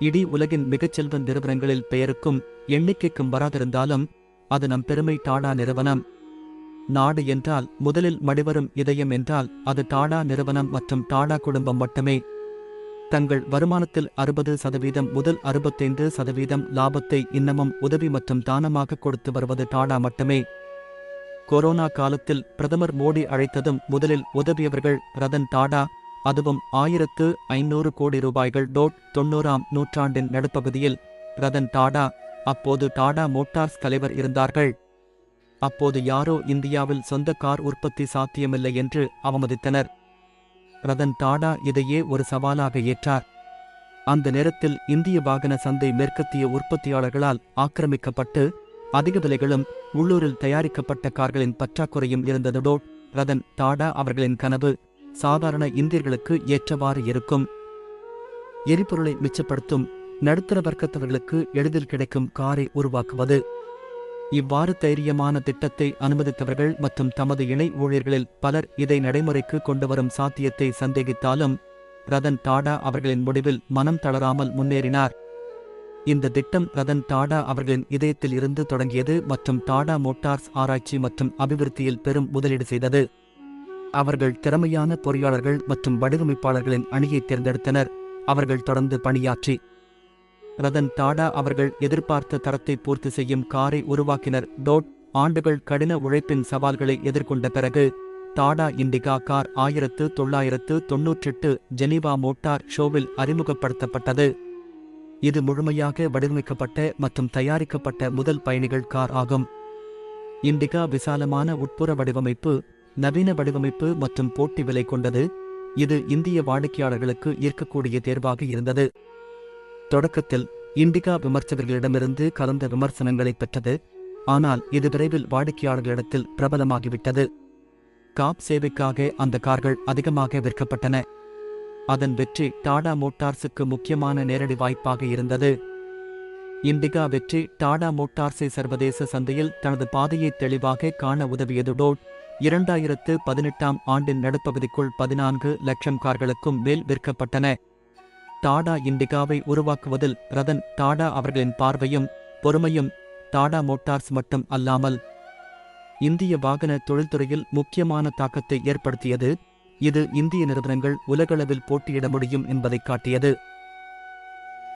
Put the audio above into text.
இடி உலகின் மிகச்செல்வ நிறுவனங்களில் பெயருக்கும் எண்ணிக்கைக்கும் வராதிருந்தாலும் அது நம் பெருமை டாடா நிறுவனம். நாடு என்றால் முதலில் மடிவரும் இதயம் என்றால் அது டாடா நிறுவனம் மற்றும் டாடா குடும்பம் மட்டுமே. தங்கள் வருமானத்தில் அறுபது சதவீதம் முதல் அறுபத்தைந்து சதவீதம் லாபத்தை இன்னமும் உதவி மற்றும் தானமாக கொடுத்து வருவது டாடா மட்டுமே. கொரோனா காலத்தில் பிரதமர் மோடி அழைத்ததும் முதலில் உதவியவர்கள் ரதன் டாடா அதுவும் ஆயிரத்து ஐநூறு கோடி ரூபாய்கள் டோட் தொண்ணூறாம் நூற்றாண்டின் நடுப்பகுதியில். ரதன் டாடா அப்போது டாடா மோட்டார்ஸ் தலைவர் இருந்தார்கள். அப்போது யாரோ இந்தியாவில் சொந்த கார் உற்பத்தி சாத்தியமில்லை என்று அவமதித்தனர். ரதன் டாடா இதையே ஒரு சவாலாக ஏற்றார். அந்த நேரத்தில் இந்திய வாகன சந்தை மேற்கத்திய உற்பத்தியாளர்களால் ஆக்கிரமிக்கப்பட்டு அதிக விலைகளும் உள்ளூரில் தயாரிக்கப்பட்ட கார்களின் பற்றாக்குறையும் இருந்ததோடு ரதன் டாடா அவர்களின் கனவு சாதாரண இந்தியர்களுக்கு ஏற்றவாறு இருக்கும். எரிபொருளை மிச்சப்படுத்தும் நடுத்தர வர்க்கத்தவர்களுக்கு எளிதில் கிடைக்கும் காரை உருவாக்குவது. இவ்வாறு தைரியமான திட்டத்தை அனுமதித்தவர்கள் மற்றும் தமது இணை ஊழியர்களில் பலர் இதை நடைமுறைக்கு கொண்டுவரும் சாத்தியத்தை சந்தேகித்தாலும் ரதன் டாடா அவர்களின் முடிவில் மனம் தளராமல் முன்னேறினார். இந்த திட்டம் ரதன் டாடா அவர்களின் இதயத்தில் இருந்து தொடங்கியது மற்றும் டாடா மோட்டார்ஸ் ஆராய்ச்சி மற்றும் அபிவிருத்தியில் பெரும் முதலீடு செய்தது. அவர்கள் திறமையான பொறியாளர்கள் மற்றும் வடிவமைப்பாளர்களின் அணியை தேர்ந்தெடுத்தனர். அவர்கள் தொடர்ந்து பணியாற்றி ரதன் டாடா அவர்கள் எதிர்பார்த்த தரத்தை பூர்த்தி செய்யும் காரை உருவாக்கினர். டோட் ஆண்டுகள் கடின உழைப்பின் சவால்களை எதிர்கொண்ட பிறகு டாடா இண்டிகா கார் ஆயிரத்து தொள்ளாயிரத்து தொன்னூற்றெட்டு ஜெனீவா மோட்டார் ஷோவில் அறிமுகப்படுத்தப்பட்டது. இது முழுமையாக வடிவமைக்கப்பட்ட மற்றும் தயாரிக்கப்பட்ட முதல் பயணிகள் கார் ஆகும். இண்டிகா விசாலமான உட்புற வடிவமைப்பு நவீன வடிவமைப்பு மற்றும் போட்டி விலை கொண்டது. இது இந்திய வாடிக்கையாளர்களுக்கு ஈர்க்கக்கூடிய தேர்வாக இருந்தது. தொடக்கத்தில் இண்டிகா விமர்சகர்களிடமிருந்து கலந்த விமர்சனங்களை பெற்றது. ஆனால் இது விரைவில் வாடிக்கையாளர்களிடத்தில் பிரபலமாகிவிட்டது. காப் சேவைக்காக அந்த கார்கள் அதிகமாக விற்கப்பட்டன. அதன் வெற்றி டாடா மோட்டார்ஸுக்கு முக்கியமான நேரடி வாய்ப்பாக இருந்தது. இண்டிகா வெற்றி டாடா மோட்டார்ஸை சர்வதேச சந்தையில் தனது பாதையை தெளிவாக காண உதவியதுடோ இரண்டாயிரத்து பதினெட்டாம் ஆண்டின் நடுப்பகுதிக்குள் பதினான்கு லட்சம் கார்களுக்கும் மேல் விற்கப்பட்டன. டாடா இண்டிகாவை உருவாக்குவதில் ரதன் டாடா அவர்களின் பார்வையும் பொறுமையும் டாடா மோட்டார்ஸ் மட்டும் அல்லாமல் இந்திய வாகன தொழில்துறையில் முக்கியமான தாக்கத்தை ஏற்படுத்தியது. இது இந்திய நிறுவனங்கள் உலகளவில் போட்டியிட முடியும் என்பதை காட்டியது.